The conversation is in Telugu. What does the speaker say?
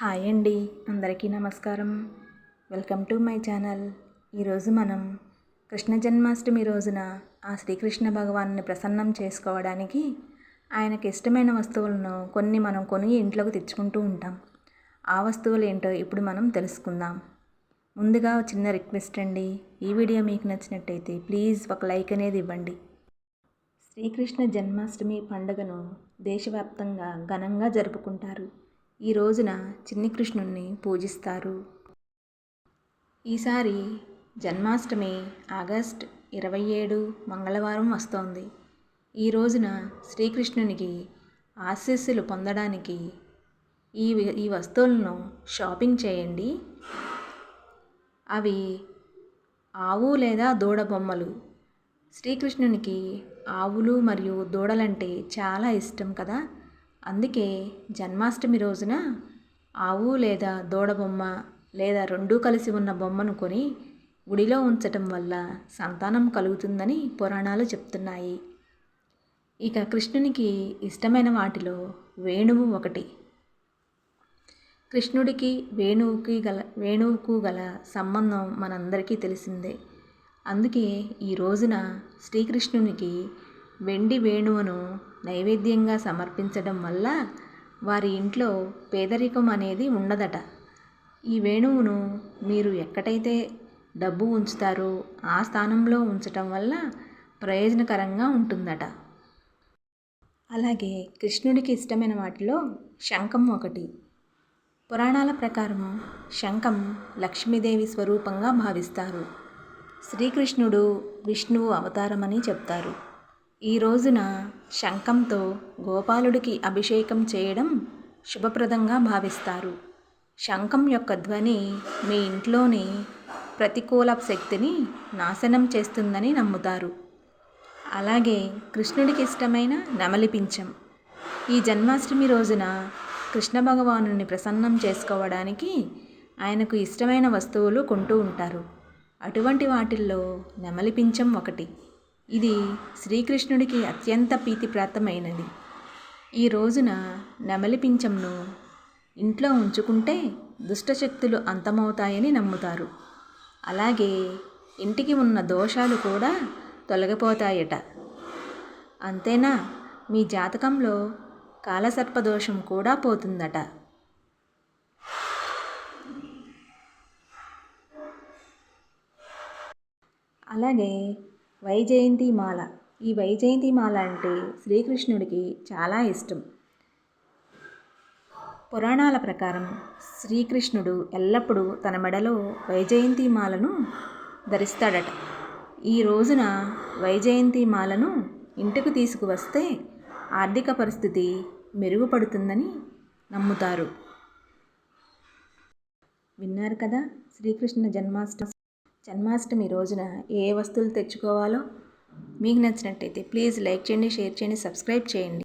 హాయ్ అండి అందరికీ నమస్కారం. Welcome to my channel. ఈరోజు మనం కృష్ణ జన్మాష్టమి రోజున ఆ శ్రీకృష్ణ భగవాన్ని ప్రసన్నం చేసుకోవడానికి ఆయనకి ఇష్టమైన వస్తువులను కొన్ని మనం కొని ఇంట్లోకి తెచ్చుకుంటూ ఉంటాం. ఆ వస్తువులు ఏంటో ఇప్పుడు మనం తెలుసుకుందాం. ముందుగా చిన్న రిక్వెస్ట్ అండి. ఈ వీడియో మీకు నచ్చినట్టయితే ప్లీజ్ ఒక లైక్ అనేది ఇవ్వండి. శ్రీకృష్ణ జన్మాష్టమి పండుగను దేశవ్యాప్తంగా ఘనంగా జరుపుకుంటారు. ఈ రోజున చిన్ని కృష్ణుణ్ణి పూజిస్తారు. ఈసారి జన్మాష్టమి ఆగస్ట్ ఇరవై ఏడు మంగళవారం వస్తోంది. ఈ రోజున శ్రీకృష్ణునికి ఆశీస్సులు పొందడానికి ఈ ఈ వస్తువులను షాపింగ్ చేయండి. అవి ఆవు లేదా దూడ బొమ్మలు. శ్రీకృష్ణునికి ఆవులు మరియు దూడలంటే చాలా ఇష్టం కదా. అందుకే జన్మాష్టమి రోజున ఆవు లేదా దూడ బొమ్మ లేదా రెండూ కలిసి ఉన్న బొమ్మను కొని గుడిలో ఉంచటం వల్ల సంతానం కలుగుతుందని పురాణాలు చెప్తున్నాయి. ఇక కృష్ణునికి ఇష్టమైన వాటిలో వేణువు ఒకటి. కృష్ణుడికి వేణువుకి గల వేణువుకు గల సంబంధం మనందరికీ తెలిసిందే. అందుకే ఈ రోజున శ్రీకృష్ణునికి వెండి వేణువును నైవేద్యంగా సమర్పించడం వల్ల వారి ఇంట్లో పేదరికం అనేది ఉండదట. ఈ వేణువును మీరు ఎక్కడైతే డబ్బు ఉంచుతారో ఆ స్థానంలో ఉంచటం వల్ల ప్రయోజనకరంగా ఉంటుందట. అలాగే కృష్ణుడికి ఇష్టమైన వాటిలో శంఖం ఒకటి. పురాణాల ప్రకారం శంఖం లక్ష్మీదేవి స్వరూపంగా భావిస్తారు. శ్రీకృష్ణుడు విష్ణువు అవతారమని చెప్తారు. ఈ రోజున శంఖంతో గోపాలుడికి అభిషేకం చేయడం శుభప్రదంగా భావిస్తారు. శంఖం యొక్క ధ్వని మీ ఇంట్లోని ప్రతికూల శక్తిని నాశనం చేస్తుందని నమ్ముతారు. అలాగే కృష్ణుడికి ఇష్టమైన నెమలిపించం ఈ జన్మాష్టమి రోజున కృష్ణ భగవాను ప్రసన్నం చేసుకోవడానికి ఆయనకు ఇష్టమైన వస్తువులు కొంటూ ఉంటారు. అటువంటి వాటిల్లో నెమలిపించం ఒకటి. ఇది శ్రీకృష్ణుడికి అత్యంత ప్రీతిప్రాప్తమైనది. ఈ రోజున నెమలి పింఛంను ఇంట్లో ఉంచుకుంటే దుష్టశక్తులు అంతమవుతాయని నమ్ముతారు. అలాగే ఇంటికి ఉన్న దోషాలు కూడా తొలగిపోతాయట. అంతేనా? మీ జాతకంలో కాలసర్పదోషం కూడా పోతుందట. అలాగే వైజయంతి మాల. ఈ వైజయంతిమాల అంటే శ్రీకృష్ణుడికి చాలా ఇష్టం. పురాణాల ప్రకారం శ్రీకృష్ణుడు ఎల్లప్పుడూ తన మెడలో వైజయంతి మాలను ధరిస్తాడట. ఈ రోజున వైజయంతి మాలను ఇంటికి తీసుకువస్తే ఆర్థిక పరిస్థితి మెరుగుపడుతుందని నమ్ముతారు. విన్నారు కదా శ్రీకృష్ణ జన్మాష్టమి జన్మాష్టమి రోజున ఏ వస్తువులు తెచ్చుకోవాలో మీకు నచ్చినట్టయితే ప్లీజ్ లైక్ చేయండి షేర్ చేయండి సబ్స్క్రైబ్ చేయండి.